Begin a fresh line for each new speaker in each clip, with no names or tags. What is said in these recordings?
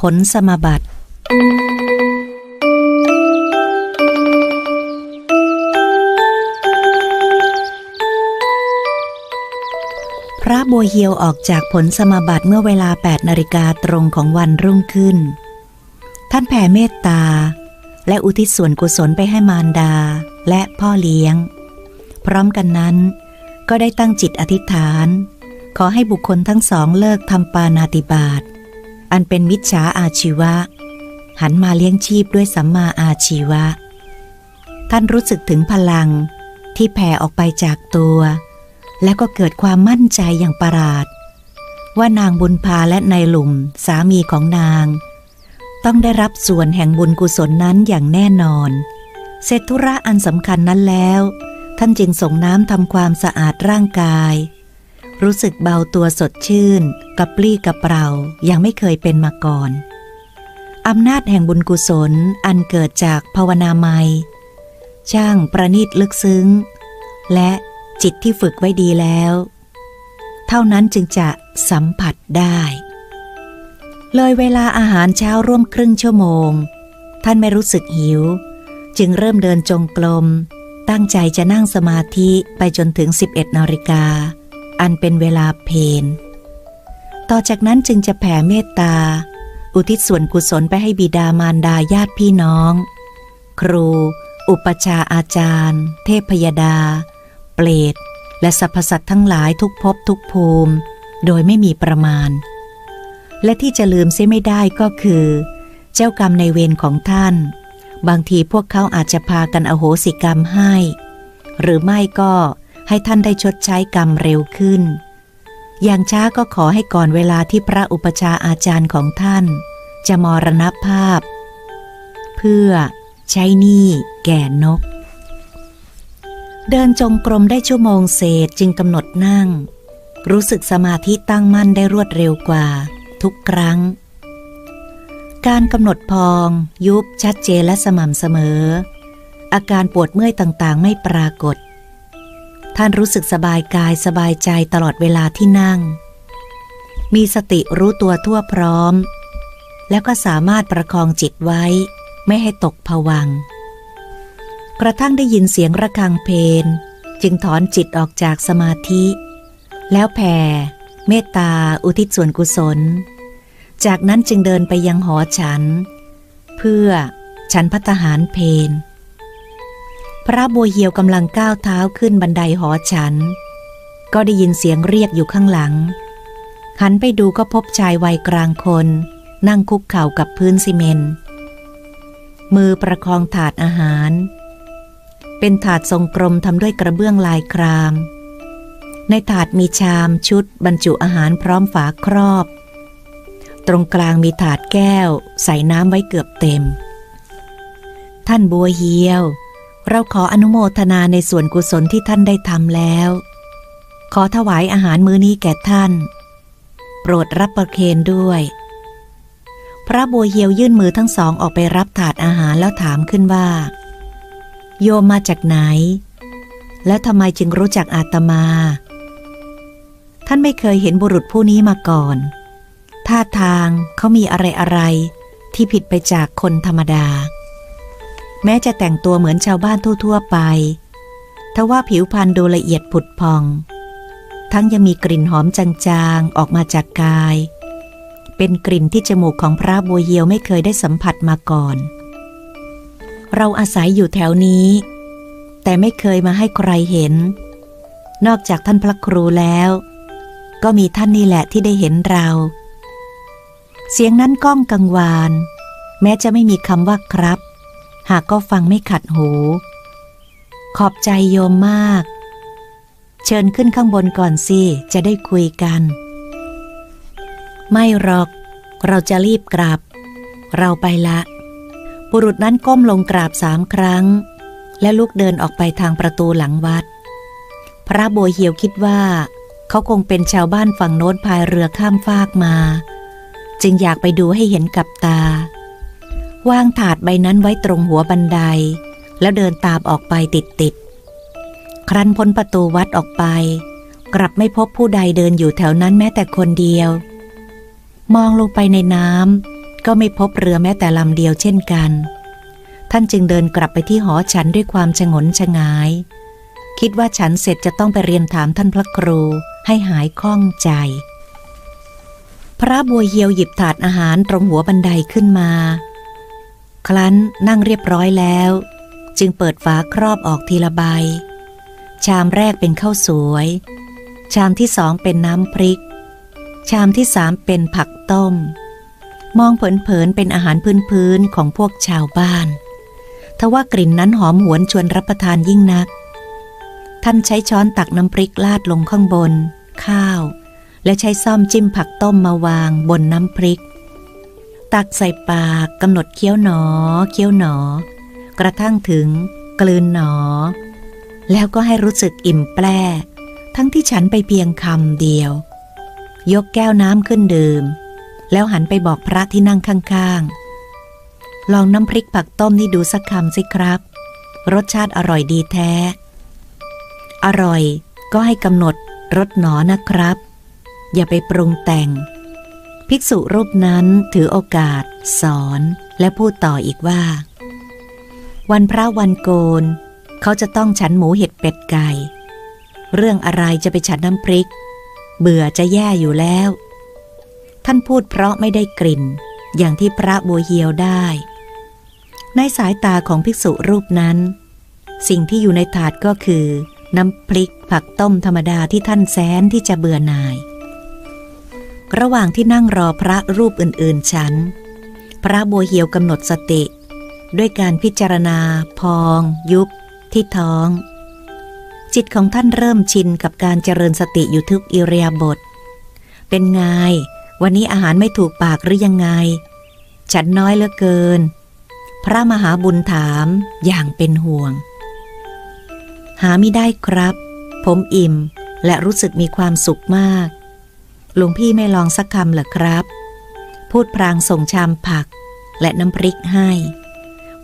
ผลสมบัติ พระบัวเฮียวออกจากผลสมบัติเมื่อเวลา 8นาฬิกาตรงของวันรุ่งขึ้น ท่านแผ่เมตตา และอุทิศส่วนกุศลไปให้มารดาและพ่อเลี้ยง พร้อมกันนั้น ก็ได้ตั้งจิตอธิษฐาน ขอให้บุคคลทั้งสองเลิกทำปานาติบาต อันเป็นมิจฉาอาชีวะ หันมาเลี้ยงชีพด้วยสัมมาอาชีวะ ท่านรู้สึกถึงพลังที่แผ่ออกไปจากตัว แล้วก็เกิดความมั่นใจอย่างประหลาด ว่านางบุญพาและนายหลุมสามีของนาง ต้องได้รับส่วนแห่งบุญกุศลนั้นอย่างแน่นอน เสร็จธุระอันสำคัญนั้นแล้ว ท่านจึงส่งน้ำทำความสะอาดร่างกาย รู้สึกเบาตัวสดชื่น กระปรี้กระเปร่ายังไม่เคยเป็นมาก่อน อำนาจแห่งบุญกุศลอันเกิดจากภาวนาไมยช่างประณีตลึกซึ้ง และจิตที่ฝึกไว้ดีแล้ว เท่านั้นจึงจะสัมผัสได้ เลยเวลาอาหารเช้าร่วมครึ่งชั่วโมง ท่านไม่รู้สึกหิว จึงเริ่มเดินจงกรมตั้งใจจะนั่งสมาธิไปจนถึง 11นาฬิกา อันเป็นเวลาเพนต่อจากนั้นจึงจะแผ่เมตตา อุทิศส่วนกุศลไปให้บิดามารดาญาติพี่น้อง ครู อุปชาอาจารย์ เทพพยดา เปรตและสรรพสัตว์ทั้งหลายทุกภพทุกภูมิ โดยไม่มีประมาณ และที่จะลืมเสียไม่ได้ก็คือ เจ้ากรรมในเวรของท่าน บางทีพวกเขาอาจจะพากันอโหสิกรรมให้ หรือไม่ก็ ให้ท่านได้ชดใช้กรรมเร็วขึ้น อย่างช้าก็ขอให้ก่อนเวลาที่พระอุปชาอาจารย์ของท่าน จะมรณภาพ เพื่อใช้หนี้แก่นก เดินจงกรมได้ชั่วโมงเศษจึงกำหนดนั่ง รู้สึกสมาธิตั้งมั่นได้รวดเร็วกว่า ทุกครั้ง การกำหนดพอง ยุบชัดเจนและสม่ำเสมอ อาการปวดเมื่อยต่างๆ ไม่ปรากฏ ท่านรู้สึกสบายกายสบายใจตลอดเวลาที่นั่ง มีสติรู้ตัวทั่วพร้อม แล้วก็สามารถประคองจิตไว้ ไม่ให้ตกผวัง กระทั่งได้ยินเสียงระฆังเพลงจึงถอนจิตออกจากสมาธิ แล้วแผ่ เมตตาอุทิศส่วนกุศล จากนั้นจึงเดินไปยังหอฉัน เพื่อฉันพัตหารเพน พระบัวเหียวกำลังก้าวเท้าขึ้นบันไดหอฉัน ก็ได้ยินเสียงเรียกอยู่ข้างหลัง หันไปดูก็พบชายวัยกลางคน นั่งคุกเข่ากับพื้นซีเมนต์มือประคองถาดอาหาร เป็นถาดทรงกลมทำด้วยกระเบื้องลายคราม ในถาดมีชามชุดบรรจุอาหารพร้อมฝาครอบ ตรงกลางมีถาดแก้ว ใส่น้ำไว้เกือบเต็ม ท่านบัวเฮียว เราขออนุโมทนาในส่วนกุศลที่ท่านได้ทำแล้ว ขอถวายอาหารมื้อนี้แก่ท่าน โปรดรับประเคนด้วย พระบัวเฮียวยื่นมือทั้งสองออกไปรับถาดอาหารแล้วถามขึ้นว่า โยมมาจากไหน แล้วทำไมจึงรู้จักอาตมา ท่านไม่เคยเห็นบุรุษผู้นี้มาก่อนท่าทางเขามีอะไรอะไรที่ผิดไปจากคนธรรมดา แม้จะแต่งตัวเหมือนชาวบ้านทั่วๆไป ทว่าผิวพรรณดูละเอียดผุดพอง ทั้งยังมีกลิ่นหอมจางๆ ออกมาจากกาย เป็นกลิ่นที่จมูกของพระบัวเยียวไม่เคยได้สัมผัสมาก่อน เราอาศัยอยู่แถวนี้ แต่ไม่เคยมาให้ใครเห็น นอกจากท่านพระครูแล้ว ก็มีท่านนี่แหละที่ได้เห็นเรา เสียงนั้นก้องกังวาน แม้จะไม่มีคำว่าครับ หากก็ฟังไม่ขัดหู ขอบใจโยมมาก เชิญขึ้นข้างบนก่อนสิ จะได้คุยกัน ไม่หรอก เราจะรีบกลับ เราไปละ บุรุษนั้นก้มลงกราบสามครั้ง และลุกเดินออกไปทางประตูหลังวัด พระบัวเหียวคิดว่าเขาคงเป็นชาวบ้านฝั่งโน้นพายเรือข้ามฟากมา จึงอยากไปดูให้เห็นกับตา วางถาดใบนั้นไว้ตรงหัวบันได แล้วเดินตามออกไปติดๆ ครั้นพ้นประตูวัดออกไป กลับไม่พบผู้ใดเดินอยู่แถวนั้นแม้แต่คนเดียว มองลงไปในน้ำก็ไม่พบเรือแม้แต่ลำเดียวเช่นกัน ท่านจึงเดินกลับไปที่หอฉันด้วยความชงนชงาย คิดว่าฉันเสร็จจะต้องไปเรียนถามท่านพระครูให้หายข้องใจพระบัวเหียวหยิบถาดอาหารตรงหัวบันไดขึ้นมา ครั้นนั่งเรียบร้อยแล้ว จึงเปิดฝาครอบออกทีละใบ ชามแรกเป็นข้าวสวย ชามที่สองเป็นน้ำพริก ชามที่สามเป็นผักต้ม มองเผินๆเป็นอาหารพื้นๆของพวกชาวบ้านทว่ากลิ่นนั้นหอมหวนชวนรับประทานยิ่งนัก ท่านใช้ช้อนตักน้ำพริกลาดลงข้างบน ข้าว และใช้ซ่อมจิ้มผักต้มมาวางบนน้ำพริก ตักใส่ปากกำหนดเคี้ยวหนอ เคี้ยวหนอ กระทั่งถึงกลืนหนอ แล้วก็ให้รู้สึกอิ่มแปร่ทั้งที่ฉันไปเพียงคำเดียว ยกแก้วน้ำขึ้นดื่ม แล้วหันไปบอกพระที่นั่งข้างๆ ลองน้ำพริกผักต้มนี่ดูสักคำสิครับ รสชาติอร่อยดีแท้ อร่อยก็ให้กำหนดรสหนอนะครับ อย่าไปปรุงแต่ง ภิกษุรูปนั้นถือโอกาส สอนและพูดต่ออีกว่า วันพระวันโกน เขาจะต้องฉันหมูเห็ดเป็ดไก่ เรื่องอะไรจะไปฉันน้ำพริก เบื่อจะแย่อยู่แล้ว ท่านพูดเพราะไม่ได้กลิ่น อย่างที่พระบัวเหียวได้ ในสายตาของภิกษุรูปนั้น สิ่งที่อยู่ในถาดก็คือ น้ำพริกผักต้มธรรมดาที่ท่านแสนที่จะเบื่อหน่าย ระหว่างที่นั่งรอพระรูปอื่นๆฉัน พระบัวเหียวกำหนดสติ ด้วยการพิจารณา พอง ยุบ ที่ท้อง จิตของท่านเริ่มชินกับการเจริญสติอยู่ทุกอิเรียาบทเป็นไง วันนี้อาหารไม่ถูกปากหรือยังไง ฉันน้อยเหลือเกิน พระมหาบุญถามอย่างเป็นห่วง หาไม่ได้ครับ ผมอิ่มและรู้สึกมีความสุขมาก ลวงพี่ไม่ลองสักคำเหรอครับ พูดพรางส่งชามผัก และน้ำพริกให้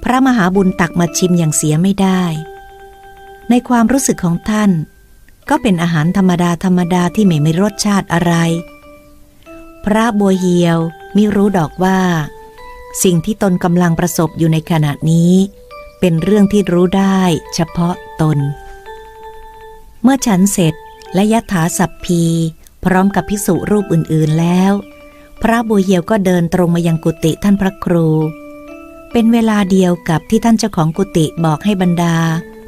พระมหาบุญตักมาชิมอย่างเสียไม่ได้ ในความรู้สึกของท่าน ก็เป็นอาหารธรรมดาธรรมดาที่ไม่มีรสชาติอะไร พระบัวเหียวมิรู้ดอกว่า สิ่งที่ตนกำลังประสบอยู่ในขณะนี้ เป็นเรื่องที่รู้ได้เฉพาะตน เมื่อฉันเสร็จและยะถาสัพพี พร้อมกับพิสุรูปอื่นๆแล้ว พระบัวเหียวก็เดินตรงมายังกุฏิท่านพระครู เป็นเวลาเดียวกับที่ท่านเจ้าของกุฏิบอกให้บรรดา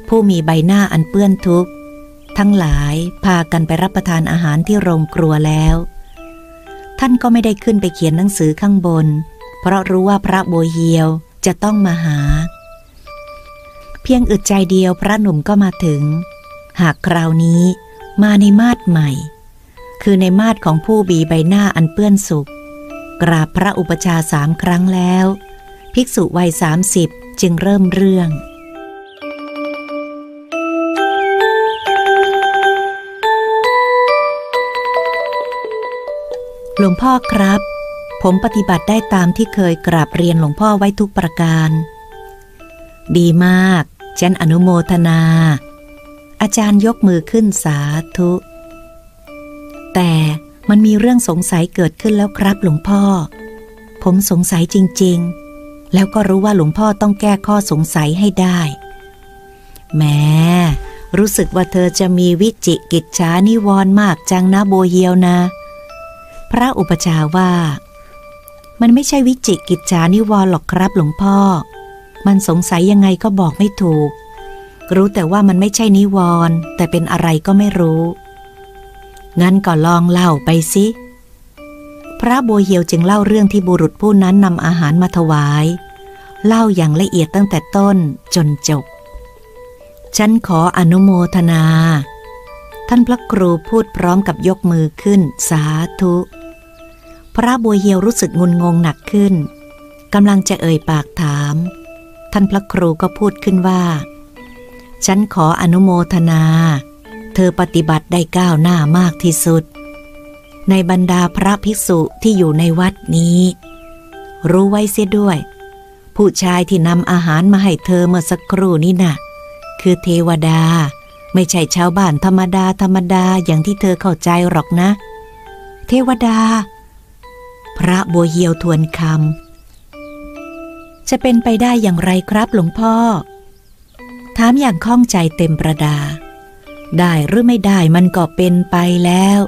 ผู้มีใบหน้าอันเปื้อนทุกข์ทั้งหลายพากันไปรับประทานอาหารที่โรงครัวแล้ว ท่านก็ไม่ได้ขึ้นไปเขียนหนังสือข้างบน เพราะรู้ว่าพระบัวเหียวจะต้องมาหา เพียงอึดใจเดียวพระหนุ่มก็มาถึง หากคราวนี้มาในมาดใหม่ คือในมาดของผู้บีใบหน้าอันเปื้อนสุขกราบพระอุปชาสามครั้งแล้ว ภิกษุวัยสามสิบจึงเริ่มเรื่อง หลวงพ่อครับ ผมปฏิบัติได้ตามที่เคยกราบเรียนหลวงพ่อไว้ทุกประการ ดีมากฉันอนุโมทนา อาจารย์ยกมือขึ้นสาธุ แต่มันมีเรื่องสงสัยเกิดขึ้นแล้วครับหลวงพ่อ ผมสงสัยจริง ๆ แล้วก็รู้ว่าหลวงพ่อต้องแก้ข้อสงสัยให้ได้แหม้รู้สึกว่าเธอจะมีวิจิกิจฉานิวรมากจังนะโบเฮียวนะ พระอุปชาว่า มันไม่ใช่วิจิกิจฉานิวรหรอกครับหลวงพ่อ มันสงสัยยังไงก็บอกไม่ถูก รู้แต่ว่ามันไม่ใช่นิวรแต่เป็นอะไรก็ไม่รู้ งั้นก็ลองเล่าไปสิ พระบัวเหียวจึงเล่าเรื่องที่บุรุษผู้นั้นนำอาหารมาถวาย เล่าอย่างละเอียดตั้งแต่ต้นจนจบ ฉันขออนุโมทนา ท่านพระครูพูดพร้อมกับยกมือขึ้นสาธุ พระบัวเหียวรู้สึกงุนงงหนักขึ้นกำลังจะเอ่ยปากถาม ท่านพระครูก็พูดขึ้นว่า ฉันขออนุโมทนา ธอปฏิบัติได้ก้าวหน้ามากที่สุด ในบรรดาพระภิกษุที่อยู่ในวัดนี้ รู้ไว้เสียด้วย ผู้ชายที่นำอาหารมาให้เธอเมื่อสักครู่นี้น่ะ คือเทวดา ไม่ใช่ชาวบ้านธรรมดาธรรมดาอย่างที่เธอเข้าใจหรอกนะ เทวดา พระบัวเหียวทวนคำจะเป็นไปได้อย่างไรครับหลวงพ่อ ถามอย่างข้องใจเต็มประดา ได้หรือไม่ได้มันก็เป็นไปแล้ว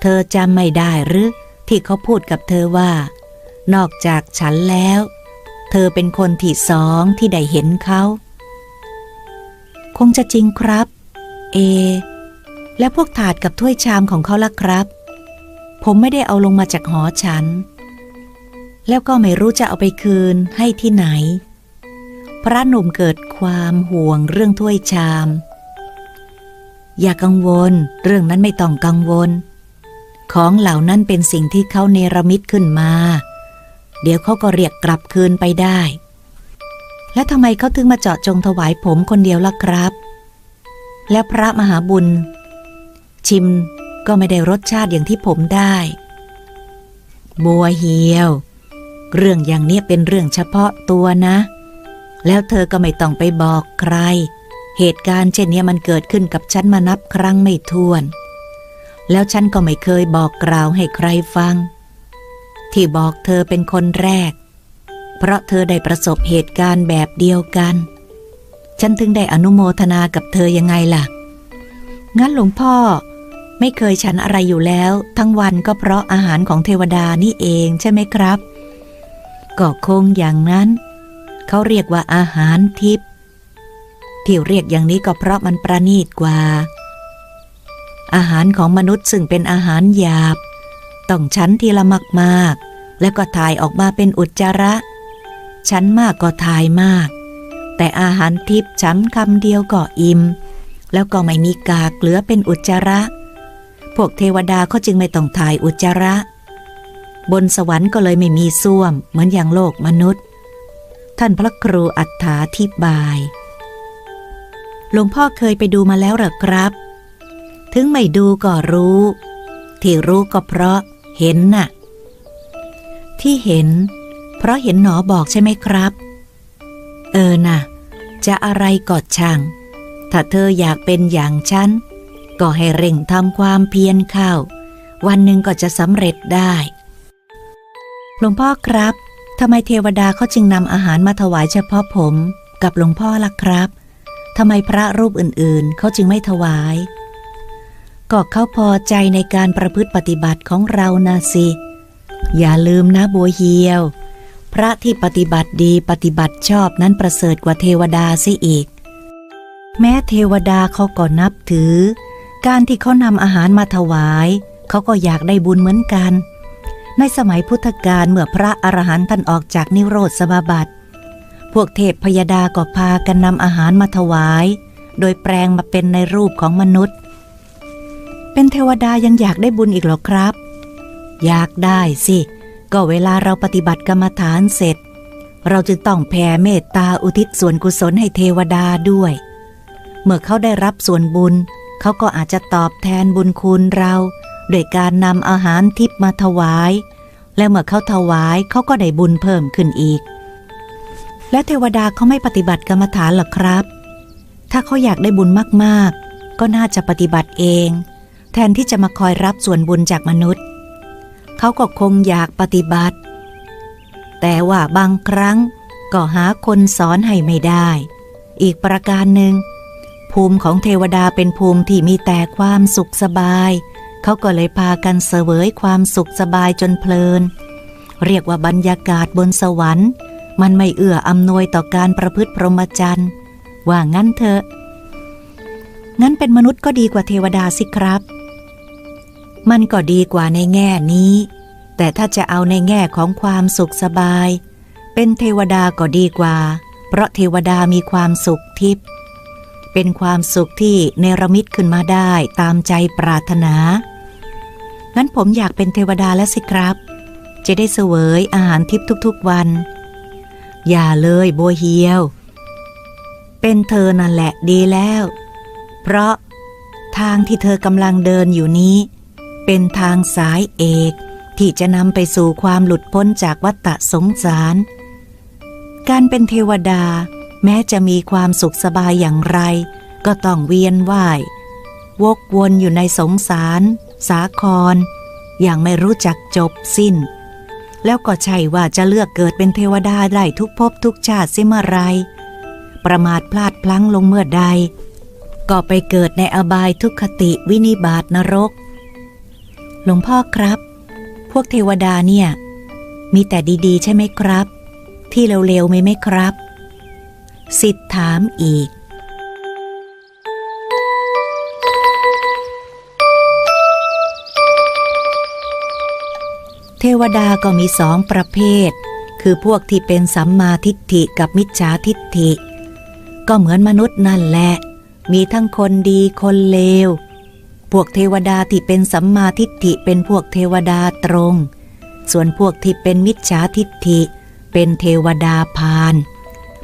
เธอจำไม่ได้หรือ ที่เขาพูดกับเธอว่า นอกจากฉันแล้ว เธอเป็นคนที่สองที่ได้เห็นเขา คงจะจริงครับ เอ และพวกถาดกับถ้วยชามของเขาล่ะครับ ผมไม่ได้เอาลงมาจากหอฉัน แล้วก็ไม่รู้จะเอาไปคืนให้ที่ไหน พระหนุ่มเกิดความห่วงเรื่องถ้วยชาม อย่ากังวล เรื่องนั้นไม่ต้องกังวล ของเหล่านั้นเป็นสิ่งที่เขาเนรมิตขึ้นมา เดี๋ยวเขาก็เรียกกลับคืนไปได้ และทำไมเขาถึงมาเจาะจงถวายผมคนเดียวล่ะครับ แล้วพระมหาบุญ ชิมก็ไม่ได้รสชาติอย่างที่ผมได้ บัวเหียว เรื่องอย่างนี้เป็นเรื่องเฉพาะตัวนะ แล้วเธอก็ไม่ต้องไปบอกใคร เหตุการณ์เช่นนี้มันเกิดขึ้นกับฉันมานับครั้งไม่ถ้วน แล้วฉันก็ไม่เคยบอกกล่าวให้ใครฟัง ที่บอกเธอเป็นคนแรก เพราะเธอได้ประสบเหตุการณ์แบบเดียวกัน ฉันถึงได้อนุโมทนากับเธอยังไงล่ะ งั้นหลวงพ่อไม่เคยฉันอะไรอยู่แล้ว ทั้งวันก็เพราะอาหารของเทวดานี่เองใช่ไหมครับ ก็คงอย่างนั้น เขาเรียกว่าอาหารทิพย์ ที่เรียกอย่างนี้ก็เพราะมันประณีตกว่า อาหารของมนุษย์ซึ่งเป็นอาหารหยาบ ต้องชั้นทีละมากๆ แล้วก็ถ่ายออกมาเป็นอุจจาระ ชั้นมากก็ถ่ายมาก แต่อาหารทิพย์ชั้นคำเดียวก็อิ่มแล้วก็ไม่มีกากเหลือเป็นอุจจาระ พวกเทวดาเขาจึงไม่ต้องถ่ายอุจจาระ บนสวรรค์ก็เลยไม่มีส้วมเหมือนอย่างโลกมนุษย์ ท่านพระครูอัฏฐาธิบาย หลวงพ่อเคยไปดูมาแล้วหรอครับ ถึงไม่ดูก็รู้ ที่รู้ก็เพราะเห็นน่ะ ที่เห็น เพราะเห็นหนอบอกใช่ไหมครับ เออน่ะ จะอะไรก็ช่าง ถ้าเธออยากเป็นอย่างฉัน ก็ให้เร่งทำความเพียรเข้า วันหนึ่งก็จะสำเร็จได้ หลวงพ่อครับทำไมเทวดาเขาจึงนำอาหารมาถวายเฉพาะผมกับหลวงพ่อล่ะครับ ทำไมพระรูปอื่นๆ เขาจึงไม่ถวาย ก็เขาพอใจในการประพฤติปฏิบัติของเรานะสิ อย่าลืมนะบัวเหียว พระที่ปฏิบัติดีปฏิบัติชอบนั้นประเสริฐกว่าเทวดาซิอีก แม้เทวดาเขาก็นับถือ การที่เขานำอาหารมาถวาย เขาก็อยากได้บุญเหมือนกัน ในสมัยพุทธกาลเมื่อพระอรหันต์ท่านออกจากนิโรธสมาบัติ พวกเทพพยดาก็พากันนำอาหารมาถวาย โดยแปลงมาเป็นในรูปของมนุษย์ เป็นเทวดายังอยากได้บุญอีกหรอครับ อยากได้สิ ก็เวลาเราปฏิบัติกรรมฐานเสร็จ เราจึงต้องแผ่เมตตาอุทิศส่วนกุศลให้เทวดาด้วย เมื่อเขาได้รับส่วนบุญ เขาก็อาจจะตอบแทนบุญคุณเราโดยการนำอาหารทิพมาถวาย และเมื่อเขาถวายเขาก็ได้บุญเพิ่มขึ้นอีก และเทวดาเขาไม่ปฏิบัติกรรมฐานหรอครับ ถ้าเขาอยากได้บุญมากๆ ก็น่าจะปฏิบัติเอง แทนที่จะมาคอยรับส่วนบุญจากมนุษย์ เขาก็คงอยากปฏิบัติ แต่ว่าบางครั้งก็หาคนสอนให้ไม่ได้ อีกประการหนึ่ง ภูมิของเทวดาเป็นภูมิที่มีแต่ความสุขสบาย เขาก็เลยพากันเสวยความสุขสบายจนเพลิน เรียกว่าบรรยากาศบนสวรรค์ มันไม่เอื้ออำนวยต่อการประพฤติพรหมจรรย์ ว่างั้นเถอะ งั้นเป็นมนุษย์ก็ดีกว่าเทวดาสิครับ มันก็ดีกว่าในแง่นี้ แต่ถ้าจะเอาในแง่ของความสุขสบาย เป็นเทวดาก็ดีกว่า เพราะเทวดามีความสุขทิพย์ เป็นความสุขที่เนรมิตขึ้นมาได้ตามใจปรารถนา งั้นผมอยากเป็นเทวดาแล้วสิครับ จะได้เสวยอาหารทิพย์ทุกๆวัน อย่าเลยโบวเฮียว เป็นเธอนั่นแหละดีแล้ว เพราะทางที่เธอกำลังเดินอยู่นี้ เป็นทางสายเอกที่จะนำไปสู่ความหลุดพ้นจากวัฏสงสาร การเป็นเทวดาแม้จะมีความสุขสบายอย่างไร ก็ต้องเวียนว่าย วกวนอยู่ในสงสาร สาคร อย่างไม่รู้จักจบสิ้น แล้วก็ใช่ว่าจะเลือกเกิดเป็นเทวดาได้ทุกภพทุกชาติเสียเมื่อไร ประมาทพลาดพลั้งลงเมื่อใด ก็ไปเกิดในอบายทุกขติวินิบาตนรก หลวงพ่อครับ พวกเทวดาเนี่ย มีแต่ดีๆ ใช่ไหมครับ ที่เร็วๆไหมไหมครับ สิทธ์ถามอีก เทวดาก็มีสองประเภท คือพวกที่เป็นสัมมาทิฏฐิกับมิจฉาทิฏฐิ ก็เหมือนมนุษย์นั่นแหละ มีทั้งคนดีคนเลว พวกเทวดาที่เป็นสัมมาทิฏฐิเป็นพวกเทวดาตรง ส่วนพวกที่เป็นมิจฉาทิฏฐิ เป็นเทวดาพาล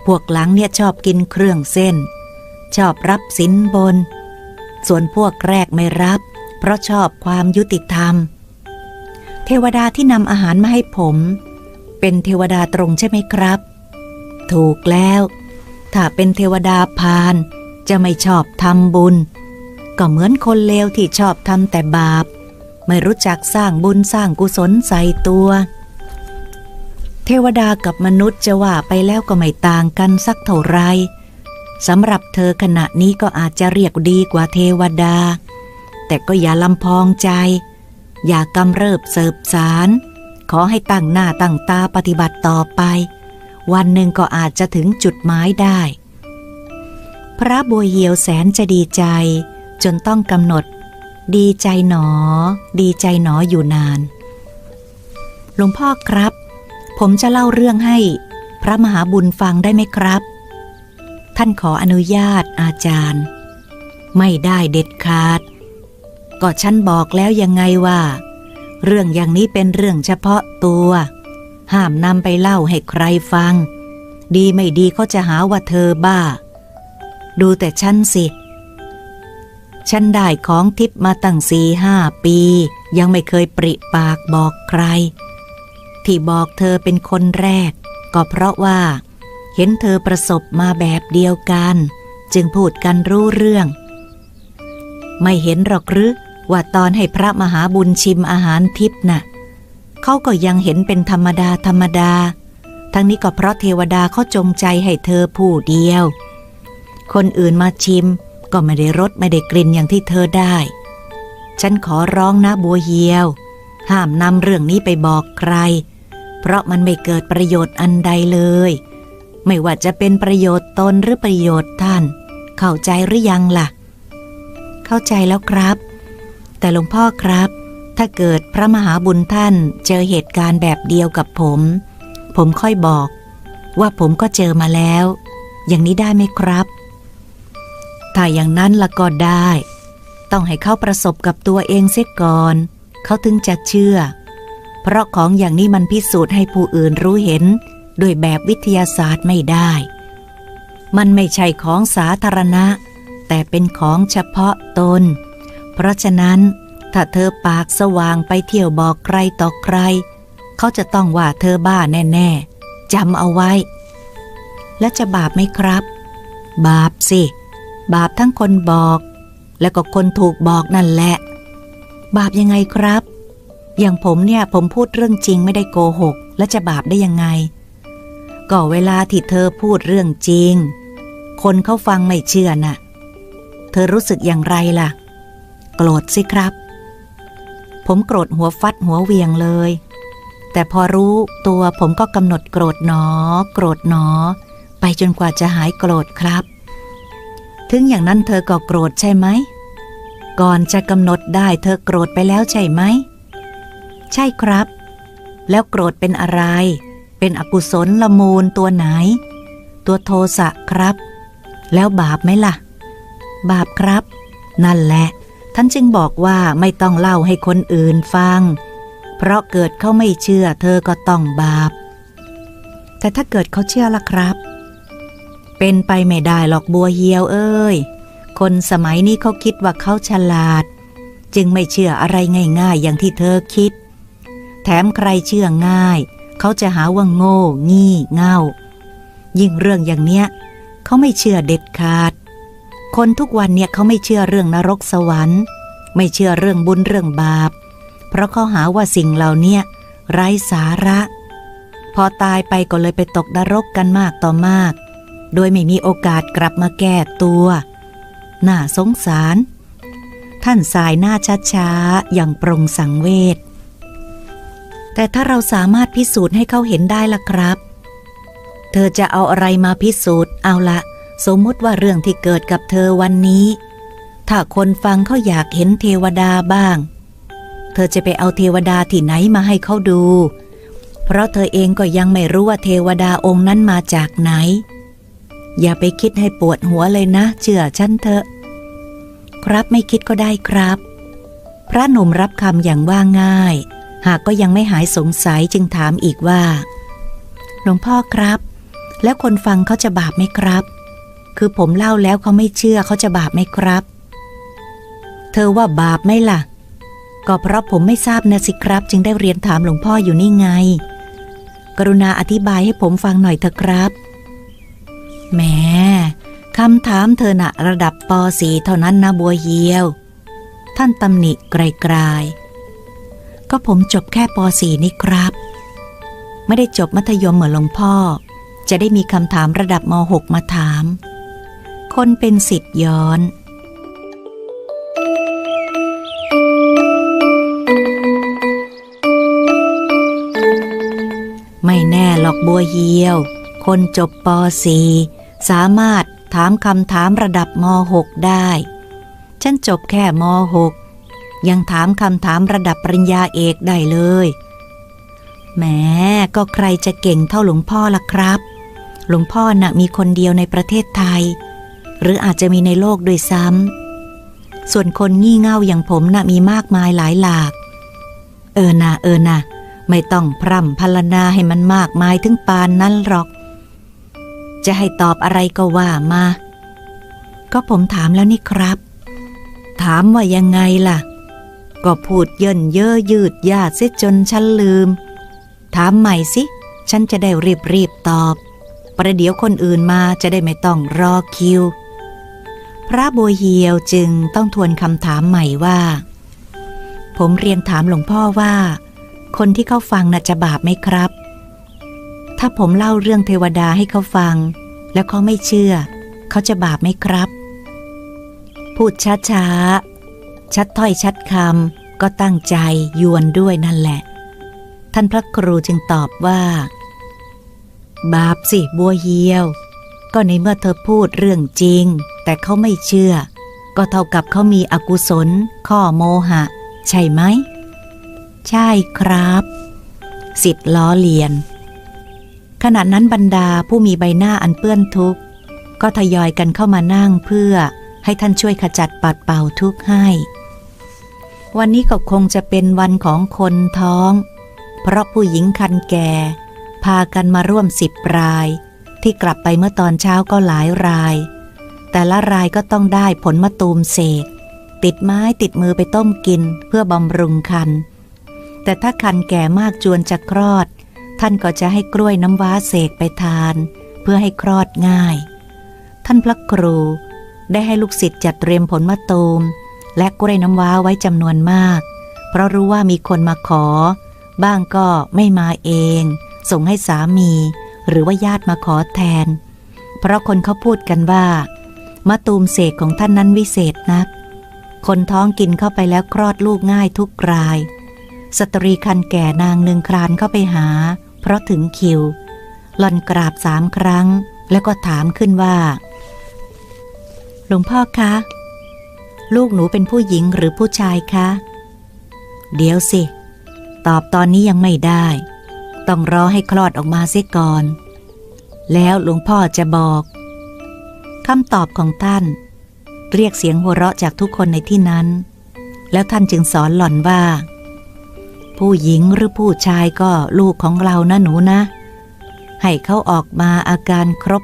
พวกหลังเนี่ยชอบกินเครื่องเส้น ชอบรับสินบน ส่วนพวกแรกไม่รับ เพราะชอบความยุติธรรมเเทวดาที่นำอาหารมาให้ผม เป็นเทวดาตรงใช่ไหมครับ ถูกแล้ว ถ้าเป็นเทวดาพาลจะไม่ชอบทำบุญ ก็เหมือนคนเลวที่ชอบทำแต่บาป ไม่รู้จักสร้างบุญสร้างกุศลใส่ตัว เทวดากับมนุษย์จะว่าไปแล้วก็ไม่ต่างกันสักเท่าไรสำหรับเธอขณะนี้ก็อาจจะเรียกดีกว่าเทวดา แต่ก็อย่าลำพองใจ อย่ากำเริบเสิบสาร ขอให้ตั้งหน้าตั้งตาปฏิบัติต่อไป วันหนึ่งก็อาจจะถึงจุดหมายได้ พระบัวเหียวแสนจะดีใจ จนต้องกำหนด ดีใจหนอ ดีใจหนออยู่นาน หลวงพ่อครับ ผมจะเล่าเรื่องให้พระมหาบุญฟังได้ไหมครับ ท่านขออนุญาตอาจารย์ ไม่ได้เด็ดขาด ก็ฉันบอกแล้วยังไงว่า เรื่องอย่างนี้เป็นเรื่องเฉพาะตัว ห้ามนำไปเล่าให้ใครฟัง ดีไม่ดีก็จะหาว่าเธอบ้า ดูแต่ฉันสิ ฉันได้ของทิพย์มาตั้งสี่ห้าปี ยังไม่เคยปริปากบอกใคร ที่บอกเธอเป็นคนแรก ก็เพราะว่า เห็นเธอประสบมาแบบเดียวกัน จึงพูดกันรู้เรื่องไม่เห็นหรอกหรือ ว่าตอนให้พระมหาบุญชิมอาหารทิพย์น่ะเขาก็ยังเห็นเป็นธรรมดาธรรมดา ทั้งนี้ก็เพราะเทวดาเขาจงใจให้เธอผู้เดียว คนอื่นมาชิมก็ไม่ได้รสไม่ได้กลิ่นอย่างที่เธอได้ ฉันขอร้องนะบัวเหียว ห้ามนำเรื่องนี้ไปบอกใคร เพราะมันไม่เกิดประโยชน์อันใดเลย ไม่ว่าจะเป็นประโยชน์ตนหรือประโยชน์ท่าน เข้าใจหรือยังล่ะ เข้าใจแล้วครับ แต่หลวงพ่อครับ ถ้าเกิดพระมหาบุญท่านเจอเหตุการณ์แบบเดียวกับผม ผมค่อยบอก ว่าผมก็เจอมาแล้ว อย่างนี้ได้ไหมครับ ถ้าอย่างนั้นละก็ได้ ต้องให้เขาประสบกับตัวเองเสียก่อน เขาถึงจะเชื่อ เพราะของอย่างนี้มันพิสูจน์ให้ผู้อื่นรู้เห็นโดยแบบวิทยาศาสตร์ไม่ได้ มันไม่ใช่ของสาธารณะ แต่เป็นของเฉพาะตน เพราะฉะนั้น ถ้าเธอปากสว่างไปเที่ยวบอกใครต่อใคร เขาจะต้องว่าเธอบ้าแน่ๆจำเอาไว้ และจะบาปไหมครับ บาปสิ บาปทั้งคนบอก แล้วก็คนถูกบอกนั่นแหละ บาปยังไงครับ อย่างผมเนี่ยผมพูดเรื่องจริงไม่ได้โกหก และจะบาปได้ยังไง ก็เวลาที่เธอพูดเรื่องจริง คนเขาฟังไม่เชื่อน่ะ เธอรู้สึกอย่างไรล่ะ โกรธสิครับ ผมโกรธหัวฟัดหัวเวียงเลย แต่พอรู้ตัวผมก็กำหนดโกรธหนอ โกรธหนอ ไปจนกว่าจะหายโกรธครับ ถึงอย่างนั้นเธอก็โกรธใช่ไหม ก่อนจะกำหนดได้เธอโกรธไปแล้วใช่ไหม ใช่ครับ แล้วโกรธเป็นอะไร เป็นอกุศลละมูลตัวไหน ตัวโทสะครับ แล้วบาปไหมล่ะ บาปครับ นั่นแหละ ท่านจึงบอกว่าไม่ต้องเล่าให้คนอื่นฟัง เพราะเกิดเขาไม่เชื่อเธอก็ต้องบาป แต่ถ้าเกิดเขาเชื่อล่ะครับ เป็นไปไม่ได้หรอกบัวเหียวเอ้ย คนสมัยนี้เขาคิดว่าเขาฉลาด จึงไม่เชื่ออะไรง่ายๆ อย่างที่เธอคิด แถมใครเชื่อง่าย เขาจะหาว่าโง่ งี่เง่า ยิ่งเรื่องอย่างเนี้ยเขาไม่เชื่อเด็ดขาด คนทุกวันเนี่ยเขาไม่เชื่อเรื่องนรกสวรรค์ ไม่เชื่อเรื่องบุญเรื่องบาป เพราะเขาหาว่าสิ่งเหล่านี้ไร้สาระ พอตายไปก็เลยไปตกนรกกันมากต่อมาก โดยไม่มีโอกาสกลับมาแก้ตัว น่าสงสาร ท่านสายหน้าช้าๆอย่างปรงสังเวชแต่ถ้าเราสามารถพิสูจน์ให้เขาเห็นได้ล่ะครับ เธอจะเอาอะไรมาพิสูจน์เอาละ สมมติว่าเรื่องที่เกิดกับเธอวันนี้ ถ้าคนฟังเขาอยากเห็นเทวดาบ้าง เธอจะไปเอาเทวดาที่ไหนมาให้เขาดู เพราะเธอเองก็ยังไม่รู้ว่าเทวดาองค์นั้นมาจากไหน อย่าไปคิดให้ปวดหัวเลยนะ เชื่อฉันเถอะ ครับไม่คิดก็ได้ครับ พระหนุ่มรับคำอย่างว่าง่าย หากก็ยังไม่หายสงสัยจึงถามอีกว่า หลวงพ่อครับ แล้วคนฟังเขาจะบาปไหมครับ คือผมเล่าแล้วเขาไม่เชื่อเขาจะบาปไหมครับ เธอว่าบาปไหมล่ะ ก็เพราะผมไม่ทราบนะสิครับ จึงได้เรียนถามหลวงพ่ออยู่นี่ไง กรุณาอธิบายให้ผมฟังหน่อยเถอะครับ แหมคำถามเธอนะระดับป .4 เท่านั้นนะบัวเหียว ท่านตำหนิไกลๆก็ผมจบแค่ป .4 นี่ครับ ไม่ได้จบมัธยมเหมือนหลวงพ่อ จะได้มีคำถามระดับม .6 มาถาม คนเป็นสิทธิ์ย้อน ไม่แน่หรอกบัวเหียว คนจบป .4 สามารถถามคำถามระดับม .6 ได้ ฉันจบแค่ม .6 ยังถามคำถามระดับปริญญาเอกได้เลยแหมก็ใครจะเก่งเท่าหลวงพ่อล่ะครับ หลวงพ่อน่ะมีคนเดียวในประเทศไทย หรืออาจจะมีในโลกด้วยซ้ำส่วนคนงี่เง่าอย่างผมน่ะมีมากมายหลายหลาก เออนะเออนะไม่ต้องพร่ำพรรณนาให้มันมากมายถึงปานนั้นหรอก จะให้ตอบอะไรก็ว่ามา ก็ผมถามแล้วนี่ครับ ถามว่ายังไงล่ะ ก็พูดเยินเย่อยืดยาดเสียจนฉันลืม ถามใหม่สิ ฉันจะได้รีบรีบตอบ ประเดี๋ยวคนอื่นมาจะได้ไม่ต้องรอคิว ระบัวเหียวจึงต้องทวนคำถามใหม่ว่า ผมเรียนถามหลวงพ่อว่า คนที่เขาฟังน่ะจะบาปไหมครับ ถ้าผมเล่าเรื่องเทวดาให้เขาฟัง แล้วเขาไม่เชื่อ เขาจะบาปไหมครับ พูดช้าๆ ชัดถ้อยชัดคำก็ตั้งใจยวนด้วยนั่นแหละ ท่านพระครูจึงตอบว่า บาปสิบัวเหียว ก็ในเมื่อเธอพูดเรื่องจริง แต่เขาไม่เชื่อ ก็เท่ากับเขามีอกุศล ข้อโมหะ ใช่ไหม ใช่ครับ สิทธ์ล้อเลียน ขณะนั้นบรรดาผู้มีใบหน้าอันเปื้อนทุกข์ ก็ทยอยกันเข้ามานั่งเพื่อให้ท่านช่วยขจัดปัดเป่าทุกข์ให้ วันนี้ก็คงจะเป็นวันของคนท้อง เพราะผู้หญิงคันแก่ พากันมาร่วมสิบราย ที่กลับไปเมื่อตอนเช้าก็หลายราย แต่ละรายก็ต้องได้ผลมะตูมเสก ติดไม้ติดมือไปต้มกินเพื่อบำรุงคัน แต่ถ้าคันแก่มากจวนจะคลอด ท่านก็จะให้กล้วยน้ำว้าเสกไปทาน เพื่อให้คลอดง่าย ท่านพระครูได้ให้ลูกศิษย์จัดเตรียมผลมะตูม และกล้วยน้ำว้าไว้จำนวนมาก เพราะรู้ว่ามีคนมาขอ บ้างก็ไม่มาเอง ส่งให้สามี หรือว่าญาติมาขอแทน เพราะคนเขาพูดกันว่า มะตูมเสกของท่านนั้นวิเศษนัก คนท้องกินเข้าไปแล้วคลอดลูกง่ายทุกราย สตรีคันแก่นางหนึ่งครานเข้าไปหา เพราะถึงคิว หล่อนกราบสามครั้ง แล้วก็ถามขึ้นว่า หลวงพ่อคะ ลูกหนูเป็นผู้หญิงหรือผู้ชายคะ เดี๋ยวสิ ตอบตอนนี้ยังไม่ได้ ต้องรอให้คลอดออกมาเสียก่อน แล้วหลวงพ่อจะบอก คำตอบของท่าน เรียกเสียงหัวเราะจากทุกคนในที่นั้น แล้วท่านจึงสอนหล่อนว่า ผู้หญิงหรือผู้ชายก็ลูกของเรานะหนูนะ ให้เขาออกมาอาการครบ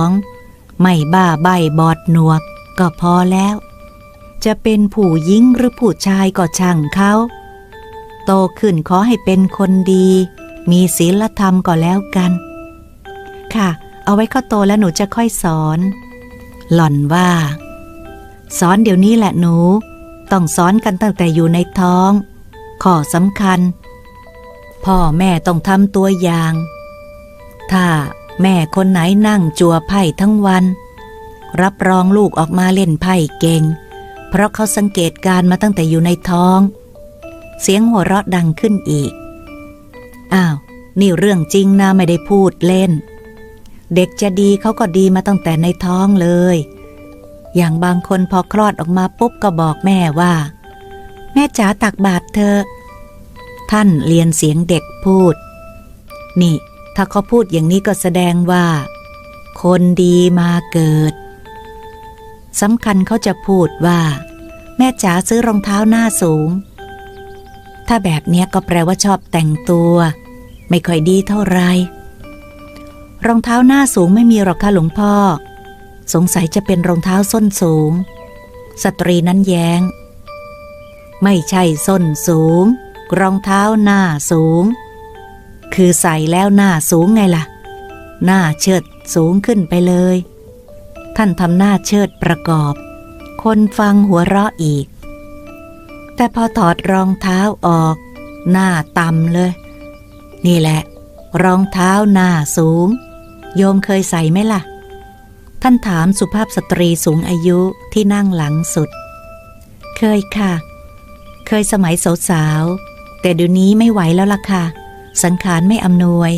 32 ไม่บ้าใบบอดหนวก ก็พอแล้ว จะเป็นผู้หญิงหรือผู้ชายก็ช่างเขา โตขึ้นขอให้เป็นคนดี มีศีลธรรมก็แล้วกัน ค่ะ เอาไว้ข้าโตแล้วหนูจะค่อยสอน หล่อนว่า สอนเดี๋ยวนี้แหละหนู ต้องสอนกันตั้งแต่อยู่ในท้อง ข้อสำคัญ พ่อแม่ต้องทำตัวอย่าง ถ้าแม่คนไหนนั่งจัวไพ่ทั้งวัน รับรองลูกออกมาเล่นไพ่เก่ง เพราะเขาสังเกตการมาตั้งแต่อยู่ในท้อง เสียงหัวเราะดังขึ้นอีก อ้าว นี่เรื่องจริงนะไม่ได้พูดเล่น เด็กจะดีเขาก็ดีมาตั้งแต่ในท้องเลย อย่างบางคนพอคลอดออกมาปุ๊บก็บอกแม่ว่า แม่จ๋าตักบาตรเธอ ท่านเรียนเสียงเด็กพูด นี่ ถ้าเขาพูดอย่างนี้ก็แสดงว่า คนดีมาเกิดสำคัญเขาจะพูดว่า แม่จ๋าซื้อรองเท้าหน้าสูง ถ้าแบบเนี้ยก็แปลว่าชอบแต่งตัว ไม่ค่อยดีเท่าไหร รองเท้าหน้าสูงไม่มีหรอกค่ะหลวงพ่อ สงสัยจะเป็นรองเท้าส้นสูง สตรีนั้นแย้ง ไม่ใช่ส้นสูง รองเท้าหน้าสูง คือใส่แล้วหน้าสูงไงล่ะ หน้าเชิดสูงขึ้นไปเลย ท่านทำหน้าเชิดประกอบ คนฟังหัวเราะอีก แต่พอถอดรองเท้าออก หน้าต่ำเลย นี่แหละ รองเท้าหน้าสูง โยมเคยใส่ไหมล่ะ ท่านถามสุภาพสตรีสูงอายุที่นั่งหลังสุด เคยค่ะ เคยสมัยสาวๆ แต่เดี๋ยวนี้ไม่ไหวแล้วล่ะค่ะ สังขารไม่อำนวย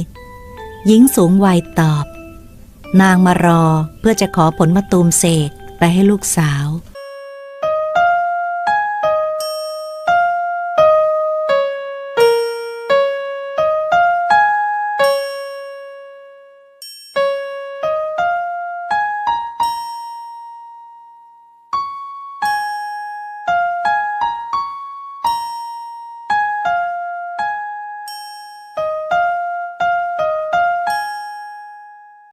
หญิงสูงวัยตอบ นางมารอเพื่อจะขอผลมะตูมเสกไปให้ลูกสาว